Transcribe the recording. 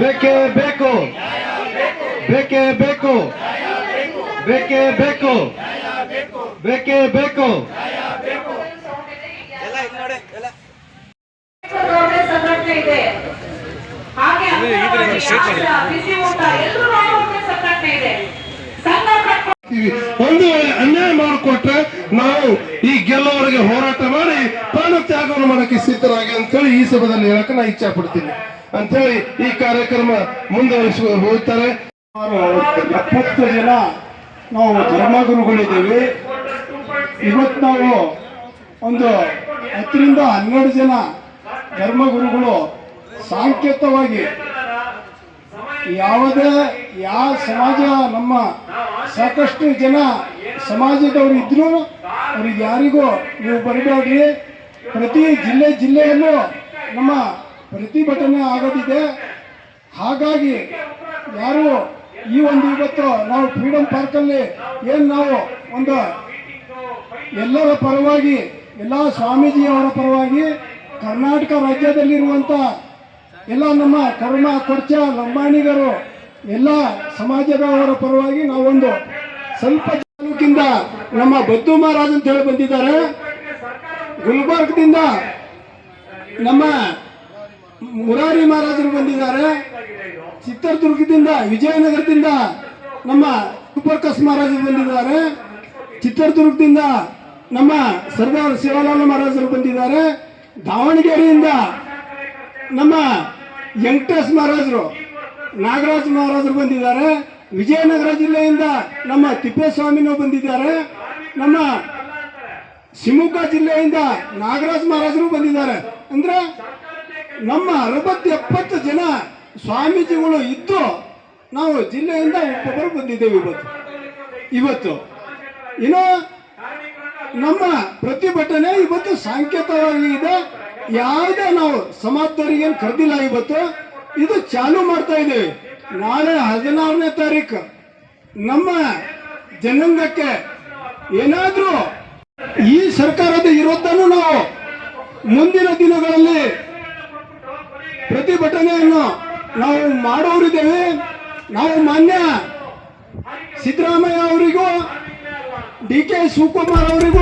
ಬೇಕೇ ಬೇಕು ಬೇಕೇ ಬೇಕು ಬೇಕೇ ಬೇಕು ಬೇಕೇ ಬೇಕು ಒಂದು ವೇಳೆ ಅನ್ಯಾಯ ಮಾಡಿಕೊಟ್ರೆ ನಾವು ಈ ಗೆಲ್ಲೋರಿಗೆ ಹೋರಾಟ ಮಾಡಿ ಪ್ರಾಣ ತ್ಯಾಗವನ್ನು ಮಾಡಕ್ಕೆ ಸಿದ್ಧರಾಗಿ ಅಂತೇಳಿ ಈ ಸಭೆಯಲ್ಲಿ ಹೇಳಕ್ಕೆ ನಾ ಇಚ್ಛೆ ಪಡ್ತೀನಿ. ಅಂತೇಳಿ ಈ ಕಾರ್ಯಕ್ರಮ ಮುಂದುವರಿಸ ಹೋಗ್ತಾರೆ. ಎಪ್ಪತ್ತು ಜನ ನಾವು ಧರ್ಮಗುರುಗಳಿದ್ದೀವಿ. ಇವತ್ತು ನಾವು ಒಂದು ಹತ್ತರಿಂದ ಹನ್ನೆರಡು ಜನ ಧರ್ಮಗುರುಗಳು ಸಾಂಕೇತವಾಗಿ ಯಾವುದೇ, ಯಾವ ಸಮಾಜ, ನಮ್ಮ ಸಾಕಷ್ಟು ಜನ ಸಮಾಜದವರು ಇದ್ರು ಅವ್ರಿಗೆ ಯಾರಿಗೂ ನೀವು ಬರಬೇಡ್ರಿ. ಪ್ರತಿ ಜಿಲ್ಲೆ ಜಿಲ್ಲೆಯಲ್ಲೂ ನಮ್ಮ ಪ್ರತಿಭಟನೆ ಆಗೋದಿದೆ. ಹಾಗಾಗಿ ಯಾರು ಈ ಒಂದು ಇವತ್ತು ನಾವು ಫ್ರೀಡಂ ಪಾರ್ಕಲ್ಲಿ ಏನು ನಾವು ಒಂದು ಎಲ್ಲರ ಪರವಾಗಿ, ಎಲ್ಲ ಸ್ವಾಮೀಜಿಯವರ ಪರವಾಗಿ ಕರ್ನಾಟಕ ರಾಜ್ಯದಲ್ಲಿರುವಂಥ ಎಲ್ಲ ನಮ್ಮ ಕರ್ಮ ಕೊರ್ಚ ಲಂಬಾಣಿಗರು, ಎಲ್ಲ ಸಮಾಜದವರ ಪರವಾಗಿ ನಾವೊಂದು ಸ್ವಲ್ಪ ತಾಲೂಕಿಂದ ನಮ್ಮ ಬದ್ದು ಮಹಾರಾಜ್ ಅಂತ ಹೇಳಿ ಬಂದಿದ್ದಾರೆ. ಗುಲ್ಬರ್ಗದಿಂದ ನಮ್ಮ ಮುರಾರಿ ಮಹಾರಾಜರು ಬಂದಿದ್ದಾರೆ. ಚಿತ್ರದುರ್ಗದಿಂದ, ವಿಜಯನಗರದಿಂದ ನಮ್ಮ ತುಪ್ಪರ್ಕಸ್ ಮಹಾರಾಜರು ಬಂದಿದ್ದಾರೆ. ಚಿತ್ರದುರ್ಗದಿಂದ ನಮ್ಮ ಸರ್ದಾರ್ ಶಿವಲಾಲ ಮಹಾರಾಜರು ಬಂದಿದ್ದಾರೆ. ದಾವಣಗೆರೆಯಿಂದ ನಮ್ಮ ವೆಂಕಟೇಶ್ ಮಹಾರಾಜರು, ನಾಗರಾಜ್ ಮಹಾರಾಜರು ಬಂದಿದ್ದಾರೆ. ವಿಜಯನಗರ ಜಿಲ್ಲೆಯಿಂದ ನಮ್ಮ ತಿಪ್ಪೇಸ್ವಾಮಿನೂ ಬಂದಿದ್ದಾರೆ. ನಮ್ಮ ಶಿವಮೊಗ್ಗ ಜಿಲ್ಲೆಯಿಂದ ನಾಗರಾಜ್ ಮಹಾರಾಜರು ಬಂದಿದ್ದಾರೆ. ಅಂದ್ರೆ ನಮ್ಮ ಅರವತ್ತು ಎಪ್ಪತ್ತು ಜನ ಸ್ವಾಮೀಜಿಗಳು ಇದ್ದು ನಾವು ಜಿಲ್ಲೆಯಿಂದ ಒಬ್ಬೊಬ್ಬರು ಬಂದಿದ್ದೇವೆ ಇವತ್ತು. ಇವತ್ತು. ಇನ್ನು ನಮ್ಮ ಪ್ರತಿಭಟನೆ ಇವತ್ತು ಸಾಂಕೇತವಾಗಿ ಇದೆ. ಯಾವುದೇ ನಾವು ಸಮಾಜದವರಿಗೆ ಕರೆದಿಲ್ಲ ಇವತ್ತು. ಇದು ಚಾಲು ಮಾಡ್ತಾ ಇದ್ದೇವೆ ನಾಳೆ ಹದಿನಾರನೇ ತಾರೀಕು ನಮ್ಮ ಜನಾಂಗಕ್ಕೆ ಏನಾದರೂ ಈ ಸರ್ಕಾರದ ಇರೋದನ್ನು ನಾವು ಮುಂದಿನ ದಿನಗಳಲ್ಲಿ ಪ್ರತಿಭಟನೆಯನ್ನು ನಾವು ಮಾಡೋರಿದ್ದೇವೆ. ನಾವು ಮಾನ್ಯ ಸಿದ್ದರಾಮಯ್ಯ ಅವರಿಗೂ ಡಿ ಕೆ ಶಿವಕುಮಾರ್ ಅವರಿಗೂ